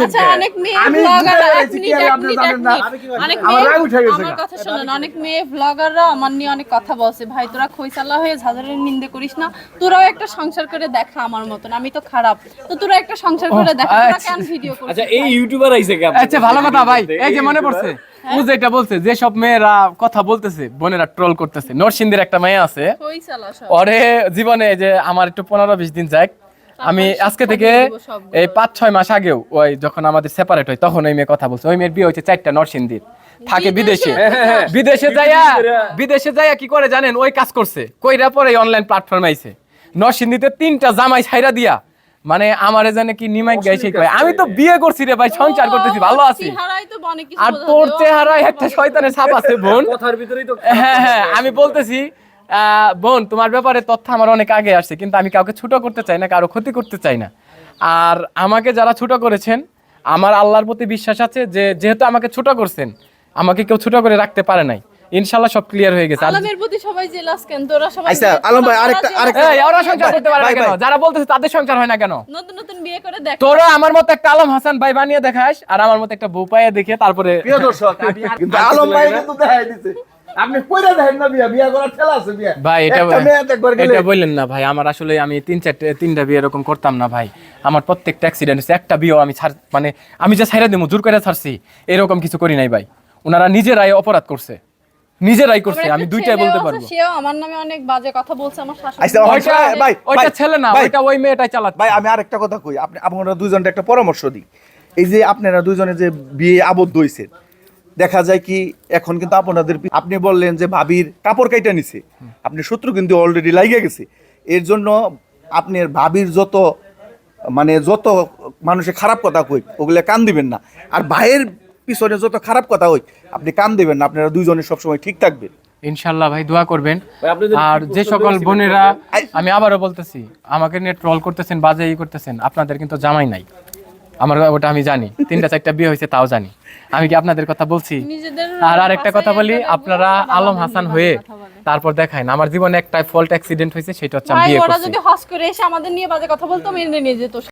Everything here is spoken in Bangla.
আচ্ছা অনেক মেয়ে ব্লগার বুঝতে এক পেরেছি মিনিট কি এক আপনি জানেন না অনেক মেয়ে রাগ উঠে গেছে আমার কথা শুনুন অনেক মেয়ে ব্লগাররা আমার নিয়ে অনেক কথা বলছে। ভাই তোরা খইসালা হয়ে ঝাঁঝারের নিন্দে করিস না তোরাও একটা সংসার করে দেখা আমার মতন আমি তো খারাপ। তো তোরা একটা সংসার করে দেখা তোরা আচ্ছা। কেন ভিডিও করছিস আচ্ছা এই ইউটিউবার আইছে কে আচ্ছা ভালো কথা ভাই এই যে মনে পড়ছে ও যেটা বলছে যে সব মেয়েরা কথা বলতেছে বোনেরা ট্রোল করতেছে। নরসিংদীর একটা মেয়ে আছে ওরে জীবনে যে আমার একটু পনেরো বিশ দিন যাক আমি আজকে থেকে। এই পাঁচ ছয় মাস আগেও ওই যখন আমাদের সেপারেট হয় তখন ওই মেয়ে কথা বলছে। ওই মেয়ের বিয়ে হয়েছে চারটা নরসিংদীর। থাকে বিদেশে? বিদেশে। যাইয়া বিদেশে যাইয়া কি করে জানেন? ওই কাজ করছে। কইরা পরে অনলাইন প্ল্যাটফর্ম আইছে। নরসিংদীতে তিনটা জামাই ছাইরা দিয়া। মানে আমার জানে কি নিমাই গাইছে কয়। আমি তো বিয়ে করছি রে ভাই সংসার করতেছি ভালো আছি। আর তোর। চেহারায় একটা শয়তানের ছাপ আছে বোন। কথার ভিতরেই তো হ্যাঁ হ্যাঁ আমি বলতেছি বোন তোমার ব্যাপারে তথ্য আমার অনেক আগে আসছে কিন্তু আমি কাউকে ছোট করতে চাই না কারও ক্ষতি করতে চাই না। আর আমাকে যারা ছোট করেছেন আমার আল্লাহর প্রতি বিশ্বাস আছে যে যেহেতু আমাকে ছোট করছেন আমাকে কেউ ছোট করে রাখতে পারে নাই। ইনশাল্লাহ সব ক্লিয়ার হয়ে গেছে। আলমের প্রতি সবাই জেলাস কেন? তোরা সবাই আচ্ছা, আলম ভাই, আরেকটা- আরেকটা- এই, ওরা সংসার করতে পারে না কেন? যারা বলতেছে তাদের সংসার হয় না কেন? নতুন নতুন বিয়ে করে দেখ। তোরা আমার মতো একটা আলম হাসান ভাই বানিয়ে দেখাস আর আমার মতো একটা বউ দেখে তারপরে প্রিয় দর্শক কিন্তু আলম ভাই কিন্তু দেখাই দিছে। আপনি কইরা দেখেন না বিয়া বিয়া করার ঠেলা আছে বিয়া। ভাই এটা একটা মেয়ে একবার গেলে এটা বললেন না ভাই আমার আসলে আমি তিন চারটে তিনটা বিয়ে এরকম করতাম না ভাই। আমার প্রত্যেকটা অ্যাক্সিডেন্ট হচ্ছে একটা বিয়েও আমি ছাড় মানে আমি যে ছাইরা দেবো জোর করে ছাড়ছি এরকম কিছু করি নাই ভাই। ওনারা নিজেরাই অপরাধ করছে। নিজেরাই করছে আমি দুইটাই বলতে পারব। সেও আমার নামে অনেক বাজে কথা বলছে আমার শাশুড়ি আচ্ছা, ওইটা ভাই, ওইটা ছেলে না। ওইটা ওই মেয়েটাই ভাই আমি আরেকটা কথা কই আপনি আপনারা একটা পরামর্শ দিই। এই যে আপনারা দুইজনে যে বিয়ে আবদ্ধ হইছেন দেখা যায় কি এখন কিন্তু আপনাদের আপনি বললেন যে ভাবির কাপড় কাইটা নিছে। আপনি শত্রু কিন্তু অলরেডি লাগিয়ে গেছে। এর জন্য আপনার ভাবির যত মানে যত মানুষের খারাপ কথা কই ওগুলো কান দিবেন না। আর ভাইয়ের পিছনে যত খারাপ কথা হই আপনি কান দিবেন না। আপনারা দুইজনে সবসময় ঠিক থাকবেন। ইনশাল্লাহ ভাই দোয়া করবেন। আর যে সকল বোনেরা আমি আবারও বলতেছি আমাকে নিয়ে ট্রল করতেছেন বাজে ই করতেছেন আপনাদের কিন্তু জামাই নাই। আমার ওটা আমি জানি তিনটা চারটা বিয়ে হয়েছে তাও জানি। আমি কি আপনাদের কথা বলছি? আর আরেকটা কথা বলি আপনারা আলম হাসান হয়ে তারপর দেখায় না আমার জীবনে একটা ফল্ট অ্যাক্সিডেন্ট হয়েছে সেটা হচ্ছে আমি বিয়ে ওরা করছি। যদি হস করে এসে আমাদের নিয়ে বাজে কথা বলতো মেনে নিয়ে যেত।